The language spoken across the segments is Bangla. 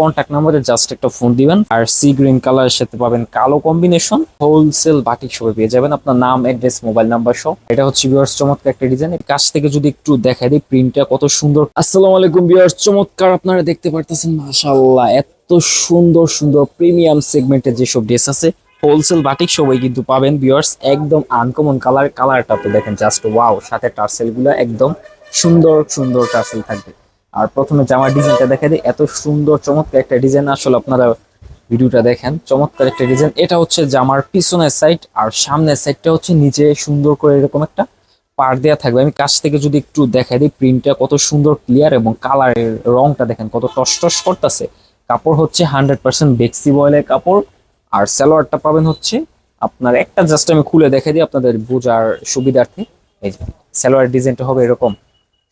কন্ট্যাক্ট নাম্বারে জাস্ট একটা ফোন দিবেন আর সি গ্রিন কালারের সাথে পাবেন কালো কম্বিনেশন হোলসেল বাটিক শপে পেয়ে যাবেন আপনার নাম অ্যাড্রেস মোবাইল নাম্বার সহ। এটা হচ্ছে ভিউয়ার্স চমৎকার একটা ডিজাইন এর কাছ থেকে যদি একটু দেখাই দিই প্রিন্টটা কত সুন্দর। আসসালামু আলাইকুম ভিউয়ার্স চমৎকার আপনারা দেখতে পারতেছেন, মাশাআল্লাহ। এত সুন্দর সুন্দর প্রিমিয়াম সেগমেন্টের যেসব ড্রেস আছে হোলসেল বাটিক সবাই কিন্তু পাবেন ভিউয়ার্স একদম আনকমন কালার কালারটা তো দেখেন জাস্ট ওয়াও সাথে টার্সেলগুলো একদম সুন্দর সুন্দর টার্সেল থাকবে। আর প্রথমে জামার ডিজাইনটা দেখা দিই, এত সুন্দর, চমৎকার একটা ডিজাইন আসলে আপনারা ভিডিওটা দেখেন। চমৎকার একটা ডিজাইন এটা হচ্ছে জামার পিছনের সাইড আর সামনের সাইডটা হচ্ছে নিচে সুন্দর করে এরকম একটা পার দেওয়া থাকবে। আমি কাছ থেকে যদি একটু দেখাই দিই প্রিন্টটা কত সুন্দর ক্লিয়ার এবং কালারের রংটা দেখেন, কত টস করতেছে। কাপড় হচ্ছে হান্ড্রেড পার্সেন্ট বেক্সি বয়েলের কাপড়। আর সালোয়ারটা পাবেন হচ্ছে আপনার একটা জাস্ট আমি খুলে দেখাই দিই আপনাদের বোঝার সুবিধার্থে। এই যে, সালোয়ার ডিজাইনটা হবে এরকম।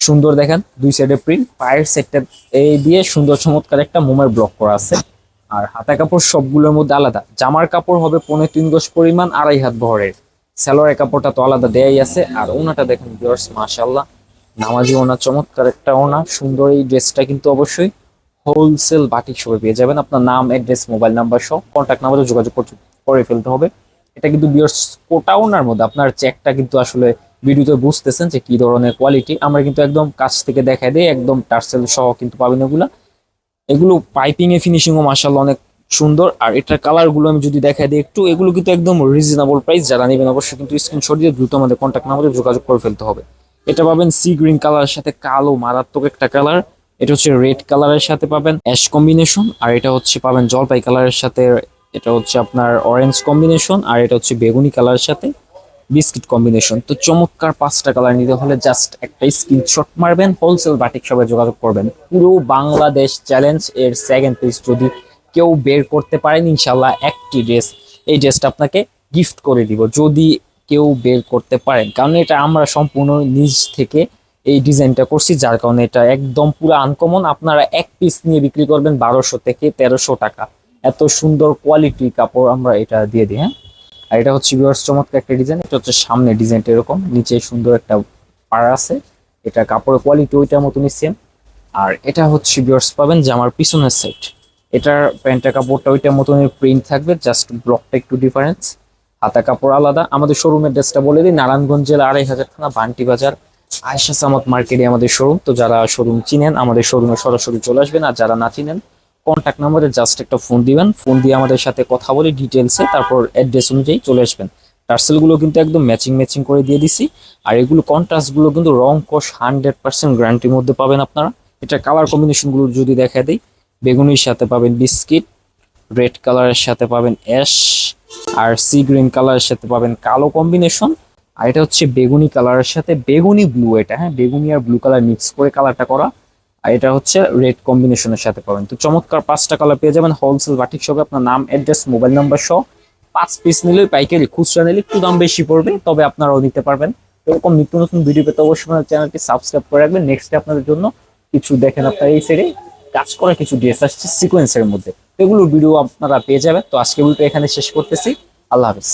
সুন্দর দেখেন, দুই সাইডে প্রিন্ট পায়ের সেটটা এই দিয়ে সুন্দর চমৎকার একটা মোমের ব্লক করা আছে। আর হাতা কাপড় সবগুলোর মধ্যে আলাদা। জামার কাপড় হবে পনেরো তিন গজ পরিমাণ, আড়াই হাত ভরের সালোয়ারের কাপড়টা তো আলাদা দেয়াই আছে। আর ওনাটা দেখেন ভিউয়ার্স মাশাআল্লাহ, নামাজি ওনা, চমৎকার একটা ওনা। সুন্দর এই ড্রেসটা কিন্তু অবশ্যই হোলসেল বাটিক শপে পেয়ে যাবেন। আপনার নাম অ্যাড্রেস মোবাইল নাম্বার সহ কন্ট্যাক্ট নাম্বারে যোগাযোগ করে ফেলতে হবে। এটা কিন্তু বিয়ার্স কোটা ওনার মধ্যে। আপনার চেকটা কিন্তু আসলে ভিডিওতে বুঝতেছেন যে কি ধরনের কোয়ালিটি আমরা কিন্তু একদম কাছ থেকে দেখাই দিই, একদম টার্সেল সহ কিন্তু পাবেন এগুলা। এগুলো পাইপিং এ ফিনিশিং ও মার্শাল্লাহ অনেক সুন্দর। আর এটার কালারগুলো আমি যদি দেখাই দিই একটু, এগুলো কিন্তু একদম রিজনেবল প্রাইস যারা নেবেন অবশ্যই কিন্তু স্ক্রিনশট দিয়ে দ্রুত আমাদের কন্ট্যাক্ট নাম্বারে যোগাযোগ করে ফেলতে হবে। এটা পাবেন সি গ্রিন কালারের সাথে কালো মারাত্মক একটা কালার এটা হচ্ছে রেড কালারের সাথে পাবেন অ্যাশ কম্বিনেশন আর এটা হচ্ছে পাবেন জলপাই কালারের সাথে, এটা হচ্ছে আপনার অরেঞ্জ কম্বিনেশন আর এটা হচ্ছে বেগুনি কালারের সাথে। Biscuit combination. তো চমৎকার পাঁচটা কালার নিতে হলে জাস্ট একটা স্ক্রিনশট মারবেন হোলসেল বাটিক সবাই যোগাযোগ করবেন। পুরো বাংলাদেশ চ্যালেঞ্জ এর সেকেন্ড পিস যদি কেউ বের করতে পারেন ইনশাল্লাহ একটি ড্রেস এই ড্রেসটা আপনাকে গিফট করে দিব। যদি কেউ বের করতে পারেন, কারণ এটা আমরা সম্পূর্ণ নিজ থেকে এই ডিজাইনটা করছি, যার কারণে এটা একদম পুরো আনকমন আপনারা এক পিস নিয়ে বিক্রি করবেন বারোশো থেকে তেরোশো টাকা। এত সুন্দর কোয়ালিটি কাপড় আমরা এটা দিয়ে দিই হ্যাঁ? আর এটা হচ্ছে ভিউয়ার্স চমৎকার একটা ডিজাইন এটা হচ্ছে সামনে ডিজাইনটা এরকম। নিচে সুন্দর একটা পার আছে। এটা কাপড়ের কোয়ালিটি ওইটার মতনই সেম আর এটা হচ্ছে ভিউয়ার্স পাবেন জামার পিছনের সাইড এটার প্যান্টের কাপড়টা ওইটার মতনই প্রিন্ট থাকবে জাস্ট ব্লকটা একটু ডিফারেন্স হাতা কাপড় আলাদা। আমাদের শোরুমের ড্রেসটা বলে দিই, নারায়ণগঞ্জ জেলা আড়াই হাজার থানা, বান্টি বাজার। আয়সা সামত মার্কেটে আমাদের শোরুম তো যারা শোরুম চিনেন, আমাদের শোরুমে সরাসরি চলে আসবেন। আর যারা না চিনেন কন্ট্যাক্ট নাম্বারে জাস্ট একটা ফোন দিবেন। ফোন দিয়ে আমাদের সাথে কথা বলে ডিটেলসে তারপর অ্যাড্রেস অনুযায়ী চলে আসবেন। টার্সেলগুলো কিন্তু একদম ম্যাচিং ম্যাচিং করে দিয়ে দিছি। আর এগুলো কন্ট্রাস্টগুলো কিন্তু রং কোষ হান্ড্রেড পার্সেন্ট গ্যারান্টির মধ্যে পাবেন আপনারা। এটা কালার কম্বিনেশনগুলো যদি দেখা দিই, বেগুনির সাথে পাবেন বিস্কিট রেড কালারের সাথে পাবেন অ্যাশ আর সি গ্রিন কালারের সাথে পাবেন কালো কম্বিনেশন আর এটা হচ্ছে বেগুনি কালারের সাথে, বেগুনি ব্লু এটা হ্যাঁ? বেগুনি আর ব্লু কালার মিক্স করে কালারটা করা। আর এটা হচ্ছে রেড কম্বিনেশনের সাথে পাবেন। তো চমৎকার পাঁচটা কালার পেয়ে যাবেন। হোলসেল বাটিক সঙ্গে আপনার নাম অ্যাড্রেস মোবাইল নাম্বার সহ পাঁচ পিস নিলে পাইকারি, খুচরা নিলে একটু দাম বেশি পড়বে, তবে আপনারাও নিতে পারবেন। এরকম নিত্য নতুন ভিডিও পেতে অবশ্যই আমাদের চ্যানেলটি সাবস্ক্রাইব করে রাখবেন। নেক্সট আপনাদের জন্য কিছু দেখেন আপনার এই সাইডে কাজ করা কিছু ড্রেস আসছে সিকোয়েন্সের মধ্যে। এগুলো ভিডিও আপনারা পেয়ে যাবেন। তো আজকে ভিডিওটা এখানে শেষ করতেছি। আল্লাহ হাফিজ।